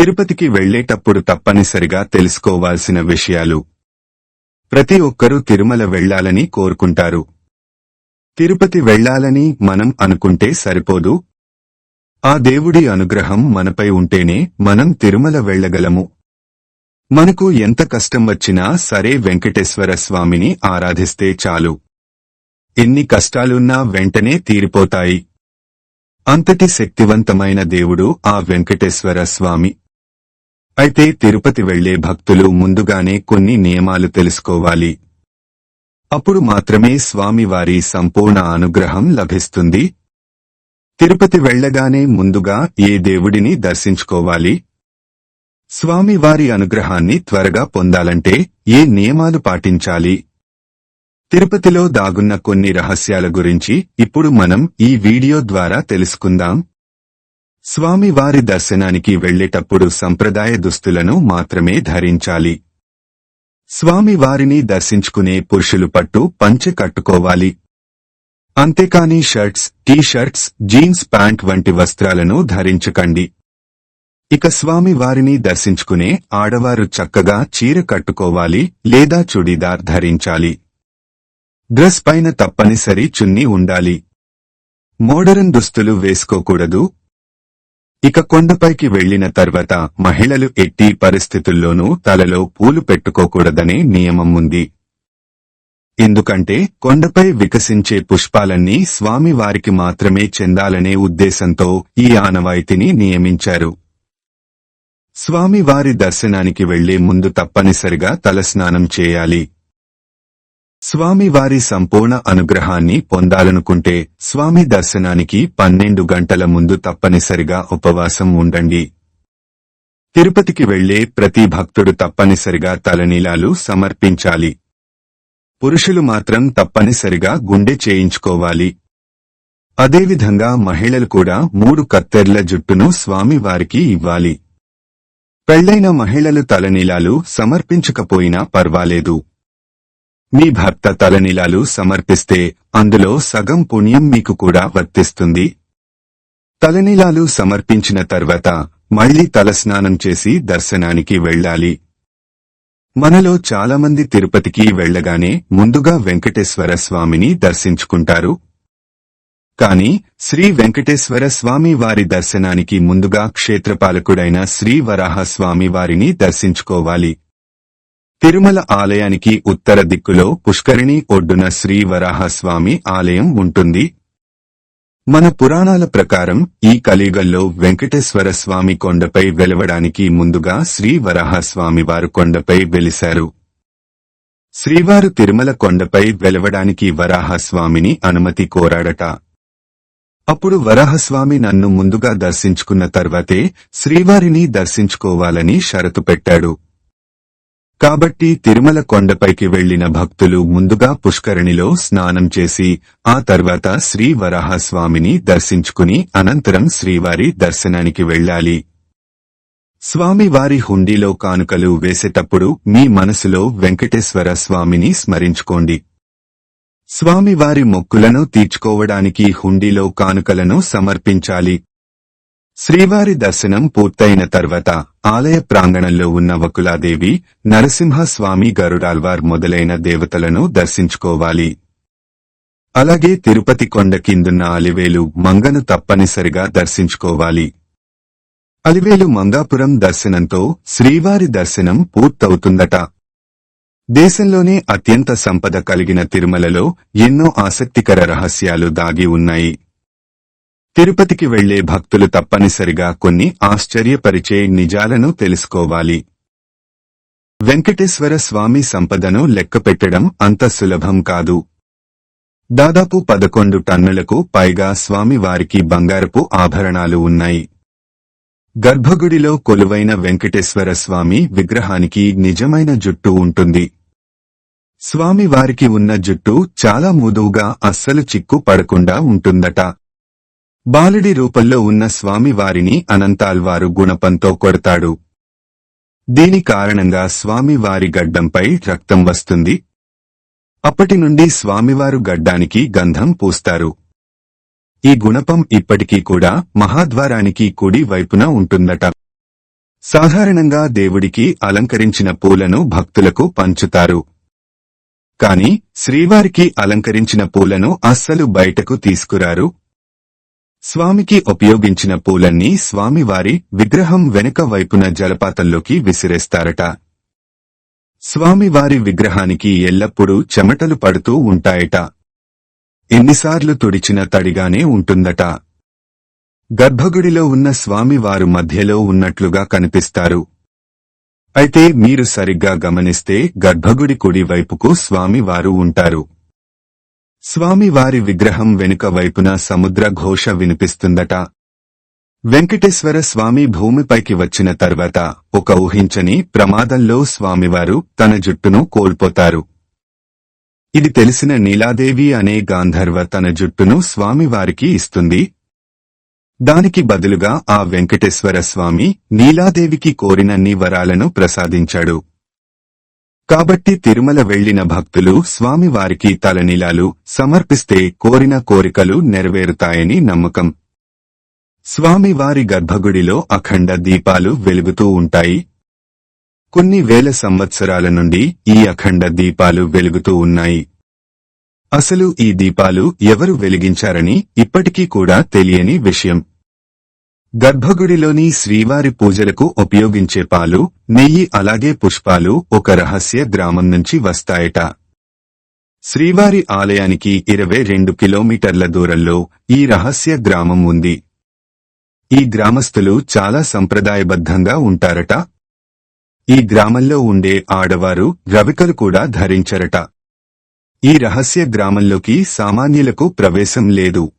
తిరుపతికి వెళ్ళేటప్పుడు తప్పనిసరిగా తెలుసుకోవాల్సిన విషయాలు. ప్రతి ఒక్కరూ తిరుమల వెళ్ళాలని కోరుకుంటారు. తిరుపతి వెళ్ళాలని మనం అనుకుంటే సరిపోదు. ఆ దేవుడి అనుగ్రహం మనపై ఉంటేనే మనం తిరుమల వెళ్ళగలము. మనకు ఎంత కష్టం వచ్చినా సరే వెంకటేశ్వర స్వామిని ఆరాధిస్తే చాలు. ఎన్ని కష్టాలున్నా వెంటనే తీరిపోతాయి. అంతటి శక్తివంతమైన దేవుడు ఆ వెంకటేశ్వర స్వామి. అయితే తిరుపతి వెళ్ళే భక్తులు ముందుగానే కొన్ని నియమాలు తెలుసుకోవాలి. అప్పుడు మాత్రమే స్వామివారి సంపూర్ణ అనుగ్రహం లభిస్తుంది. తిరుపతి వెళ్ళగానే ముందుగా ఏ దేవుడిని దర్శించుకోవాలి? స్వామివారి అనుగ్రహాన్ని త్వరగా పొందాలంటే ఏ నియమాలు పాటించాలి? తిరుపతిలో దాగున్న కొన్ని రహస్యాల గురించి ఇప్పుడు మనం ఈ వీడియో ద్వారా తెలుసుకుందాం. స్వామివారి దర్శనానికి వెళ్ళేటప్పుడు సంప్రదాయ దుస్తులను మాత్రమే ధరించాలి. స్వామివారిని దర్శించుకునే పురుషులు పట్టు పంచె కట్టుకోవాలి. అంతేకాని shirts T shirts jeans pant వంటి వస్త్రాలను ధరించకండి. ఇక స్వామి వారిని దర్శించుకునే ఆడవారు చక్కగా చీర కట్టుకోవాలి లేదా చుడీదార్ ధరించాలి. డ్రెస్ పైన తప్పనిసరి చున్నీ ఉండాలి. మోడరన్ దుస్తులు వేసుకోకూడదు ఇక కొండపైకి వెళ్ళిన తర్వాత మహిళలు ఎట్టి పరిస్థితుల్లోనూ తలలో పూలు పెట్టుకోకూడదనే నియమం ఉంది. ఎందుకంటే కొండపై వికసించే పుష్పాలన్నీ స్వామివారికి మాత్రమే చెందాలనే ఉద్దేశంతో ఈ ఆనవాయితీని నియమించారు. స్వామివారి దర్శనానికి వెళ్ళే ముందు తప్పనిసరిగా తలస్నానం చేయాలి. స్వామివారి సంపూర్ణ అనుగ్రహాన్ని పొందాలనుకుంటే స్వామి దర్శనానికి పన్నెండు గంటల ముందు తప్పనిసరిగా ఉపవాసం ఉండండి. తిరుపతికి వెళ్ళే ప్రతి భక్తుడు తప్పనిసరిగా తలనీలాలు సమర్పించాలి. పురుషులు మాత్రం తప్పనిసరిగా గుండె చేయించుకోవాలి. అదేవిధంగా మహిళలు కూడా మూడు కత్తెర్ల జుట్టును స్వామివారికి ఇవ్వాలి. పెళ్ళైన మహిళలు తలనీలాలు సమర్పించకపోయినా పర్వాలేదు. మీ భర్త తలనీలాలు సమర్పిస్తే అందులో సగం పుణ్యం మీకు కూడా వర్తిస్తుంది. తలనీలాలు సమర్పించిన తర్వాత మళ్ళీ తలస్నానం చేసి దర్శనానికి వెళ్ళాలి. మనలో చాలామంది తిరుపతికి వెళ్ళగానే ముందుగా వెంకటేశ్వర స్వామిని దర్శించుకుంటారు. కాని శ్రీ వెంకటేశ్వర స్వామి వారి దర్శనానికి ముందుగా క్షేత్రపాలకుడైన శ్రీ వరాహ స్వామి వారిని దర్శించుకోవాలి. తిరుమల ఆలయానికి ఉత్తర దిక్కులో పుష్కరిణి ఒడ్డున శ్రీ వరాహస్వామి ఆలయం ఉంటుంది. మన పురాణాల ప్రకారం ఈ కలియుగంలో వెంకటేశ్వర స్వామి కొండపై వెలవడానికి ముందుగా శ్రీ వరాహస్వామి వారు కొండపై వెలిశారు. శ్రీవారు తిరుమల కొండపై వెలవడానికి వరాహస్వామిని అనుమతి కోరాడట. అప్పుడు వరాహస్వామి నన్ను ముందుగా దర్శించుకున్న తర్వాతే శ్రీవారిని దర్శించుకోవాలని షరతు పెట్టాడు. కాబట్టి తిరుమల కొండపైకి వెళ్ళిన భక్తులు ముందుగా పుష్కరిణిలో స్నానం చేసి ఆ తర్వాత శ్రీ వరాహస్వామిని దర్శించుకుని అనంతరం శ్రీవారి దర్శనానికి వెళ్ళాలి. స్వామివారి హుండీలో కానుకలు వేసేటప్పుడు మీ మనసులో వెంకటేశ్వర స్వామిని స్మరించుకోండి. స్వామివారి మొక్కులను తీర్చుకోవడానికి హుండీలో కానుకలను సమర్పించాలి. శ్రీవారి దర్శనం పూర్తయిన తర్వాత ఆలయ ప్రాంగణంలో ఉన్న వకులాదేవి నరసింహస్వామి గరుడాల్వార్ మొదలైన దేవతలను దర్శించుకోవాలి. అలాగే తిరుపతి కొండ కిందున్న అలివేలు మంగను తప్పనిసరిగా దర్శించుకోవాలి. అలివేలు మంగాపురం దర్శనంతో శ్రీవారి దర్శనం పూర్తవుతుందట. దేశంలోనే అత్యంత సంపద కలిగిన తిరుమలలో ఎన్నో ఆసక్తికర రహస్యాలు దాగి ఉన్నాయి. తిరుపతికి వెళ్ళే భక్తులు తప్పనిసరిగా కొన్ని ఆశ్చర్యపరిచే నిజాలను తెలుసుకోవాలి. వెంకటేశ్వర స్వామి సంపదను లెక్కపెట్టడం అంత సులభం కాదు. దాదాపు పదకొండు టన్నులకు పైగా స్వామివారికి బంగారపు ఆభరణాలు ఉన్నాయి. గర్భగుడిలో కొలువైన వెంకటేశ్వర స్వామి విగ్రహానికి నిజమైన జుట్టు ఉంటుంది. స్వామివారికి ఉన్న జుట్టు చాలా మృదువుగా అస్సలు చిక్కు పడకుండా ఉంటుందట. బాలుడి రూపంలో ఉన్న స్వామివారిని అనంతాల్వారు గుణపంతో కొడతాడు. దీని కారణంగా స్వామివారి గడ్డంపై రక్తం వస్తుంది. అప్పటి నుండి స్వామివారు గడ్డానికి గంధం పూస్తారు. ఈ గుణపం ఇప్పటికీ కూడా మహాద్వారానికి కుడి వైపున ఉంటుందట. సాధారణంగా దేవుడికి అలంకరించిన పూలను భక్తులకు పంచుతారు. కాని శ్రీవారికి అలంకరించిన పూలను అస్సలు బయటకు తీసుకురారు. స్వామికి ఉపయోగించిన పూలన్నీ స్వామివారి విగ్రహం వెనుక వైపున జలపాతంలోకి విసిరేస్తారట. స్వామివారి విగ్రహానికి ఎల్లప్పుడూ చెమటలు పడుతూ ఉంటాయట. ఎన్నిసార్లు తుడిచిన తడిగానే ఉంటుందట. గర్భగుడిలో ఉన్న స్వామివారు మధ్యలో ఉన్నట్లుగా కనిపిస్తారు. అయితే మీరు సరిగ్గా గమనిస్తే గర్భగుడి కుడి వైపుకు స్వామివారు ఉంటారు. స్వామివారి విగ్రహం వెనుక వైపున సముద్ర ఘోష వినిపిస్తుందట. వెంకటేశ్వర స్వామి భూమిపైకి వచ్చిన తర్వాత ఒక ఊహించని ప్రమాదంలో స్వామివారు తన జుట్టును కోల్పోతారు. ఇది తెలిసిన నీలాదేవి అనే గాంధర్వ తన జుట్టును స్వామివారికి ఇస్తుంది. దానికి బదులుగా ఆ వెంకటేశ్వర స్వామి నీలాదేవికి కోరినన్ని వరాలను ప్రసాదించాడు. కాబట్టి తిరుమల వెళ్ళిన భక్తులు స్వామివారికి తలనీలాలు సమర్పిస్తే కోరిన కోరికలు నెరవేరుతాయని నమ్మకం. స్వామివారి గర్భగుడిలో అఖండ దీపాలు వెలుగుతూ ఉంటాయి. కొన్ని వేల సంవత్సరాల నుండి ఈ అఖండ దీపాలు వెలుగుతూ ఉన్నాయి. అసలు ఈ దీపాలు ఎవరు వెలిగించారని ఇప్పటికీ కూడా తెలియని విషయం. గర్భగుడిలోని శ్రీవారి పూజలకు ఉపయోగించే పాలు నెయ్యి అలాగే పుష్పాలు ఒక రహస్య గ్రామం నుంచి వస్తాయట. శ్రీవారి ఆలయానికి ఇరవై రెండు కిలోమీటర్ల దూరంలో ఈ రహస్య గ్రామం ఉంది. ఈ గ్రామస్తులు చాలా సంప్రదాయబద్ధంగా ఉంటారట. ఈ గ్రామంలో ఉండే ఆడవారు రవికలు కూడా ధరించరట. ఈ రహస్య గ్రామంలోకి సామాన్యులకు ప్రవేశం లేదు.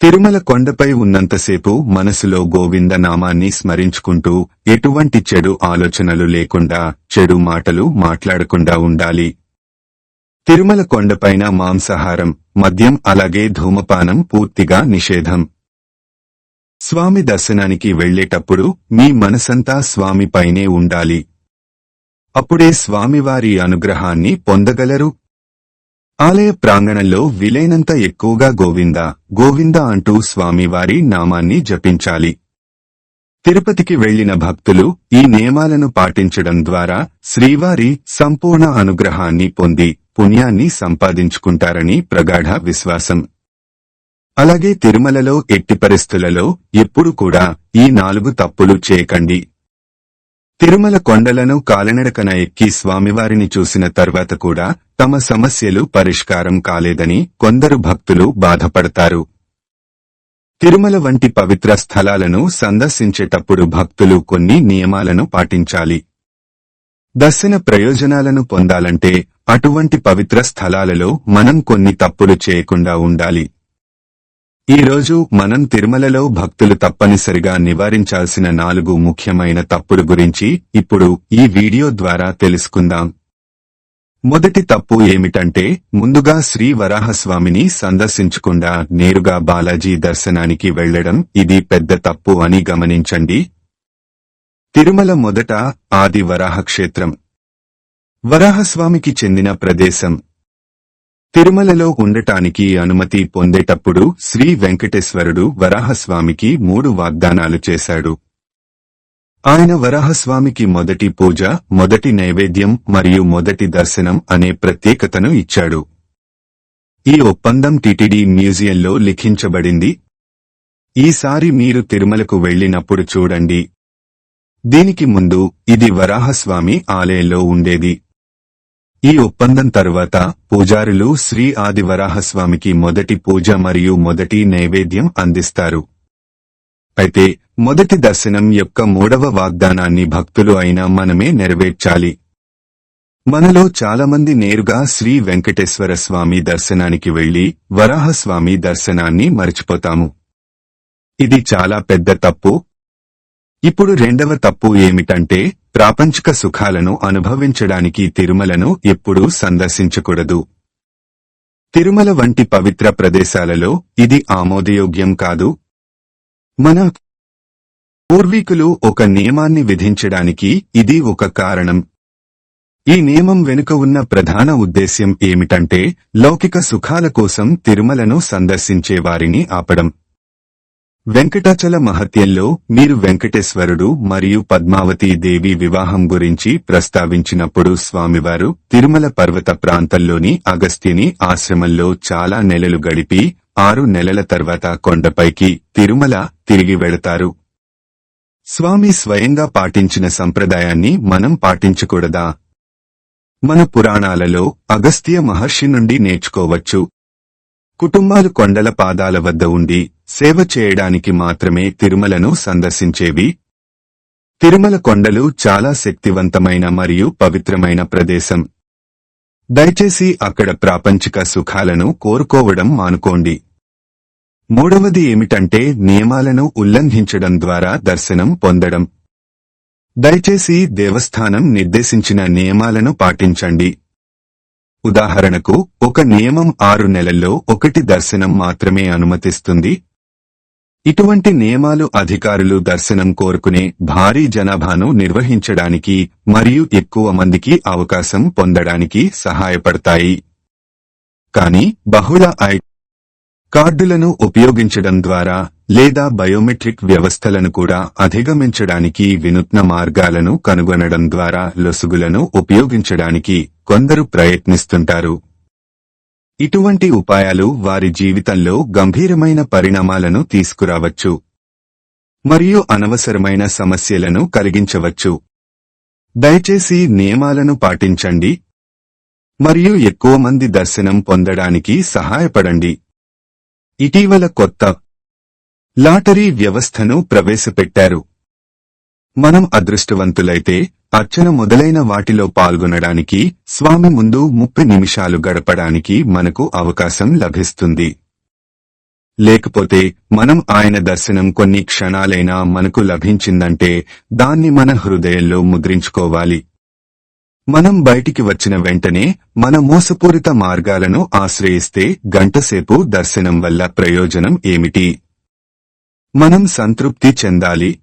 తిరుమల కొండపై ఉన్నంతసేపు మనసులో గోవింద నామాన్ని స్మరించుకుంటూ ఎటువంటి చెడు ఆలోచనలు లేకుండా చెడు మాటలు మాట్లాడకుండా ఉండాలి. తిరుమల కొండపైన మాంసాహారం మద్యం అలాగే ధూమపానం పూర్తిగా నిషేధం. స్వామి దర్శనానికి వెళ్ళేటప్పుడు మీ మనసంతా స్వామిపైనే ఉండాలి. అప్పుడే స్వామివారి అనుగ్రహాన్ని పొందగలరు. ఆలయ ప్రాంగణంలో వీలైనంత ఎక్కువగా గోవింద గోవింద అంటూ స్వామివారి నామాన్ని జపించాలి. తిరుపతికి వెళ్ళిన భక్తులు ఈ నియమాలను పాటించడం ద్వారా శ్రీవారి సంపూర్ణ అనుగ్రహాన్ని పొంది పుణ్యాన్ని సంపాదించుకుంటారని ప్రగాఢ విశ్వాసం. అలాగే తిరుమలలో ఎట్టి పరిస్థితులలో ఎప్పుడు కూడా ఈ నాలుగు తప్పులు చేయకండి. తిరుమల కొండలను కాలినడకన ఎక్కి స్వామివారిని చూసిన తర్వాత కూడా తమ సమస్యలు పరిష్కారం కాలేదని కొందరు భక్తులు బాధపడతారు. తిరుమల వంటి పవిత్ర స్థలాలను సందర్శించేటప్పుడు భక్తులు కొన్ని నియమాలను పాటించాలి. దర్శన ప్రయోజనాలను పొందాలంటే అటువంటి పవిత్ర స్థలాలలో మనం కొన్ని తప్పులు చేయకుండా ఉండాలి. ఈ రోజు మనం తిరుమలలో భక్తులు తప్పనిసరిగా నివారించాల్సిన నాలుగు ముఖ్యమైన తప్పుల గురించి ఇప్పుడు ఈ వీడియో ద్వారా తెలుసుకుందాం. మొదటి తప్పు ఏమిటంటే ముందుగా శ్రీ వరాహస్వామిని సందర్శించకుండా నేరుగా బాలాజీ దర్శనానికి వెళ్ళడం ఇది పెద్ద తప్పు అని గమనించండి. తిరుమల మొదట ఆది వరాహ క్షేత్రం వరాహస్వామికి చెందిన ప్రదేశం. తిరుమలలో ఉండటానికి అనుమతి పొందేటప్పుడు శ్రీ వెంకటేశ్వరుడు వరాహస్వామికి మూడు వాగ్దానాలు చేశాడు. ఆయన వరాహస్వామికి మొదటి పూజ మొదటి నైవేద్యం మరియు మొదటి దర్శనం అనే ప్రత్యేకతను ఇచ్చాడు. ఈ ఒప్పందం టిటిడి మ్యూజియంలో లిఖించబడింది. ఈసారి మీరు తిరుమలకు వెళ్ళినప్పుడు చూడండి. దీనికి ముందు ఇది వరాహస్వామి ఆలయంలో ఉండేది. ఈ ఒప్పందం తరువాత పూజారులు శ్రీ ఆదివరాహస్వామికి మొదటి పూజ మరియు మొదటి నైవేద్యం అందిస్తారు. అయితే మొదటి దర్శనం యొక్క మూడవ వాగ్దానాన్ని భక్తులు అయినా మనమే నెరవేర్చాలి. మనలో చాలామంది నేరుగా శ్రీ వెంకటేశ్వర స్వామి దర్శనానికి వెళ్ళి వరాహస్వామి దర్శనాన్ని మర్చిపోతాము. ఇది చాలా పెద్ద తప్పు. ఇప్పుడు రెండవ తప్పు ఏమిటంటే ప్రాపంచిక సుఖాలను అనుభవించడానికి తిరుమలను ఎప్పుడూ సందర్శించకూడదు. తిరుమల వంటి పవిత్ర ప్రదేశాలలో ఇది ఆమోదయోగ్యం కాదు. మన పూర్వీకులు ఒక నియమాన్ని విధించడానికి ఇది ఒక కారణం. ఈ నియమం వెనుక ఉన్న ప్రధాన ఉద్దేశ్యం ఏమిటంటే లౌకిక సుఖాల కోసం తిరుమలను సందర్శించే వారిని ఆపడం. వెంకటాచల మహత్యంలో మీరు వెంకటేశ్వరుడు మరియు పద్మావతి దేవి వివాహం గురించి ప్రస్తావించినప్పుడు స్వామివారు తిరుమల పర్వత ప్రాంతంలోని అగస్త్యని ఆశ్రమంలో చాలా నెలలు గడిపి ఆరు నెలల తర్వాత కొండపైకి తిరుమల తిరిగి వెళతారు. స్వామి స్వయంగా పాటించిన సంప్రదాయాన్ని మనం పాటించకూడదా? మన పురాణాలలో అగస్త్య మహర్షి నుండి నేర్చుకోవచ్చు. కుటుంబాలు కొండల పాదాల వద్ద ఉండి సేవ చేయడానికి మాత్రమే తిరుమలను సందర్శించేవి. తిరుమల కొండలు చాలా శక్తివంతమైన మరియు పవిత్రమైన ప్రదేశం. దయచేసి అక్కడ ప్రాపంచిక సుఖాలను కోరుకోవడం మానుకోండి. మూడవది ఏమిటంటే నియమాలను ఉల్లంఘించడం ద్వారా దర్శనం పొందడం. దయచేసి దేవస్థానం నిర్దేశించిన నియమాలను పాటించండి. ఉదాహరణకు ఒక నియమం ఆరు నెలల్లో ఒకటి దర్శనం మాత్రమే అనుమతిస్తుంది. ఇటువంటి నియమాలు అధికారులు దర్శనం కోరుకునే భారీ జనాభాను నిర్వహించడానికి మరియు ఎక్కువ మందికి అవకాశం పొందడానికి సహాయపడతాయి. కానీ బహుళ ఐ కార్డులను ఉపయోగించడం ద్వారా లేదా బయోమెట్రిక్ వ్యవస్థలను కూడా అధిగమించడానికి వినూత్న మార్గాలను కనుగొనడం ద్వారా లొసుగులను ఉపయోగించడానికి కొందరు ప్రయత్నిస్తుంటారు. ఇటువంటి ఉపాయాలు వారి జీవితంలో గంభీరమైన పరిణామాలను తీసుకురావచ్చు. మరియు అనవసరమైన సమస్యలను కలిగించవచ్చు. దయచేసి నియమాలను పాటించండి. మరియు ఎక్కువ మంది దర్శనం పొందడానికి సహాయపడండి. ఇటీవల కొత్త లాటరీ వ్యవస్థను ప్రవేశపెట్టారు. మనం అదృష్టవంతులైతే అర్చన మొదలైన వాటిలో పాల్గొనడానికి స్వామి ముందు ముప్పై నిమిషాలు గడపడానికి మనకు అవకాశం లభిస్తుంది. లేకపోతే మనం ఆయన దర్శనం కొన్ని క్షణాలైనా మనకు లభించిందంటే దాన్ని మన హృదయంలో ముద్రించుకోవాలి. మనం బయటికి వచ్చిన వెంటనే మన మోసపూరిత మార్గాలను ఆశ్రయిస్తే గంటసేపు దర్శనం వల్ల ప్రయోజనం ఏమిటి? మనం సంతృప్తి చెందాలి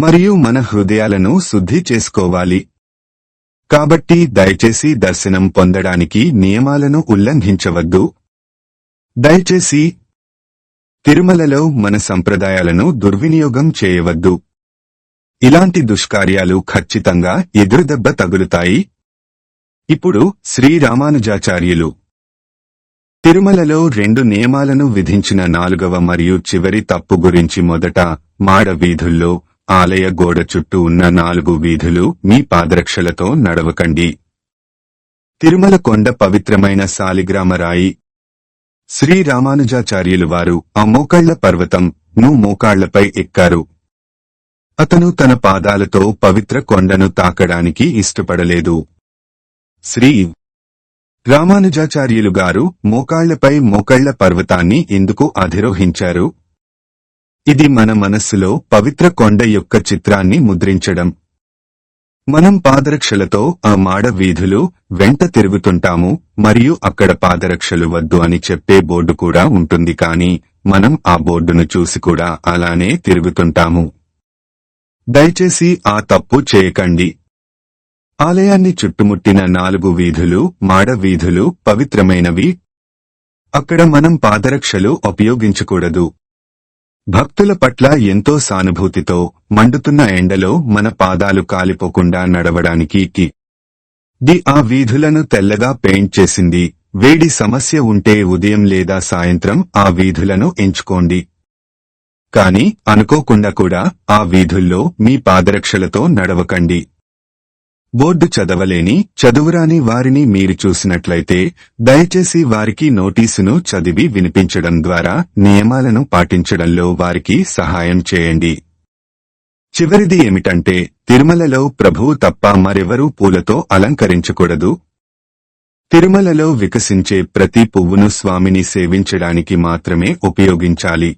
మరియు మన హృదయాలను శుద్ధి చేసుకోవాలి. కాబట్టి దయచేసి దర్శనం పొందడానికి నియమాలను ఉల్లంఘించవద్దు. దయచేసి తిరుమలలో మన సంప్రదాయాలను దుర్వినియోగం చేయవద్దు. ఇలాంటి దుష్కార్యాలు ఖచ్చితంగా ఎదురుదెబ్బ తగులుతాయి. ఇప్పుడు శ్రీరామానుజాచార్యులు తిరుమలలో రెండు నియమాలను విధించిన నాలుగవ మరియు చివరి తప్పు గురించి మొదట మాడ వీధుల్లో ఆలయ గోడ చుట్టూ ఉన్న నాలుగు వీధులు మీ పాదరక్షలతో నడవకండి. తిరుమల కొండ పవిత్రమైన సాలిగ్రామ రాయి శ్రీరామానుజాచార్యులు వారు ఆ మోకాళ్ళ పర్వతం ను మోకాళ్ళపై ఎక్కారు. అతను తన పాదాలతో పవిత్ర కొండను తాకడానికి ఇష్టపడలేదు. శ్రీ రామానుజాచార్యులు గారు మోకాళ్ళపై మోకాళ్ళ పర్వతాన్ని ఎందుకు అధిరోహించారు? ఇది మన మనస్సులో పవిత్ర కొండ యొక్క చిత్రాన్ని ముద్రించడం. మనం పాదరక్షలతో ఆ మాడ వీధులు వెంట తిరుగుతుంటాము మరియు అక్కడ పాదరక్షలు వద్దు అని చెప్పే బోర్డు కూడా ఉంటుంది కానీ మనం ఆ బోర్డును చూసి కూడా అలానే తిరుగుతుంటాము. దయచేసి ఆ తప్పు చేయకండి. ఆలయాన్ని చుట్టుముట్టిన నాలుగు వీధులు మాడ వీధులు పవిత్రమైనవి. అక్కడ మనం పాదరక్షలు ఉపయోగించకూడదు. భక్తుల పట్ల ఎంతో సానుభూతితో మండుతున్న ఎండలో మన పాదాలు కాలిపోకుండా నడవడానికి కి. డి ఆ వీధులను తెల్లగా పెయింట్ చేసింది. వేడి సమస్య ఉంటే ఉదయం లేదా సాయంత్రం ఆ వీధులను ఎంచుకోండి. కాని అనుకోకుండా కూడా ఆ వీధుల్లో మీ పాదరక్షలతో నడవకండి. బోర్డు చదవలేని చదువురాని వారిని మీరు చూసినట్లయితే దయచేసి వారికి నోటీసును చదివి వినిపించడం ద్వారా నియమాలను పాటించడంలో వారికి సహాయం చేయండి. చివరిది ఏమిటంటే తిరుమలలో ప్రభువు తప్ప మరెవరూ పూలతో అలంకరించకూడదు. తిరుమలలో వికసించే ప్రతి పువ్వును స్వామిని సేవించడానికి మాత్రమే ఉపయోగించాలి.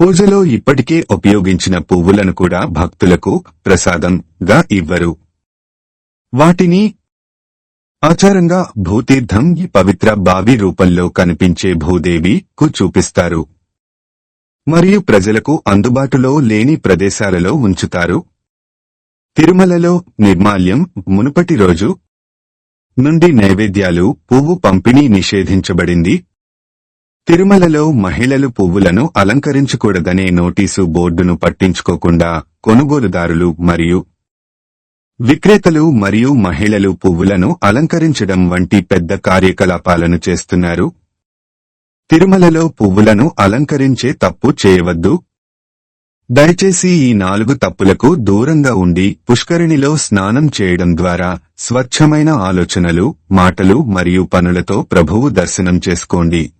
పూజలో ఇప్పటికే ఉపయోగించిన పువ్వులను కూడా భక్తులకు ప్రసాదంగా ఇవ్వరు. వాటిని ఆచారంగా భూతీర్థం ఈ పవిత్ర బావి రూపంలో కనిపించే భూదేవి కు చూపిస్తారు. మరియు ప్రజలకు అందుబాటులో లేని ప్రదేశాలలో ఉంచుతారు. తిరుమలలో నిర్మాల్యం మునుపటి రోజు నుండి నైవేద్యాలు పువ్వు పంపిణీ నిషేధించబడింది. తిరుమలలో మహిళలు పువ్వులను అలంకరించకూడదనే నోటీసు బోర్డును పట్టించుకోకుండా కొనుగోలుదారులు మరియు విక్రేతలు మరియు మహిళలు పువ్వులను అలంకరించడం వంటి పెద్ద కార్యకలాపాలను చేస్తున్నారు. తిరుమలలో పువ్వులను అలంకరించే తప్పు చేయవద్దు. దయచేసి ఈ నాలుగు తప్పులకు దూరంగా ఉండి పుష్కరిణిలో స్నానం చేయడం ద్వారా స్వచ్ఛమైన ఆలోచనలు మాటలు మరియు పనులతో ప్రభువు దర్శనం చేసుకోండి.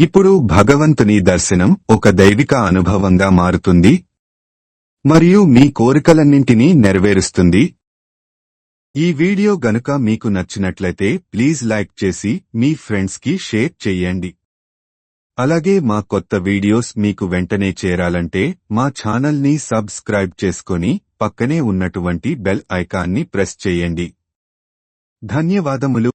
ఇప్పుడు భగవంతుని దర్శనం ఒక దైవిక అనుభవంగా మారుతుంది. మరియు మీ కోరికలన్నింటినీ నెరవేరుస్తుంది. ఈ వీడియో గనుక మీకు నచ్చినట్లయితే ప్లీజ్ లైక్ చేసి మీ ఫ్రెండ్స్కి షేర్ చెయ్యండి అలాగే మా కొత్త వీడియోస్ మీకు వెంటనే చేరాలంటే మా ఛానల్ని సబ్స్క్రైబ్ చేసుకొని పక్కనే ఉన్నటువంటి బెల్ ఐకాన్ని ప్రెస్ చేయండి. ధన్యవాదములు.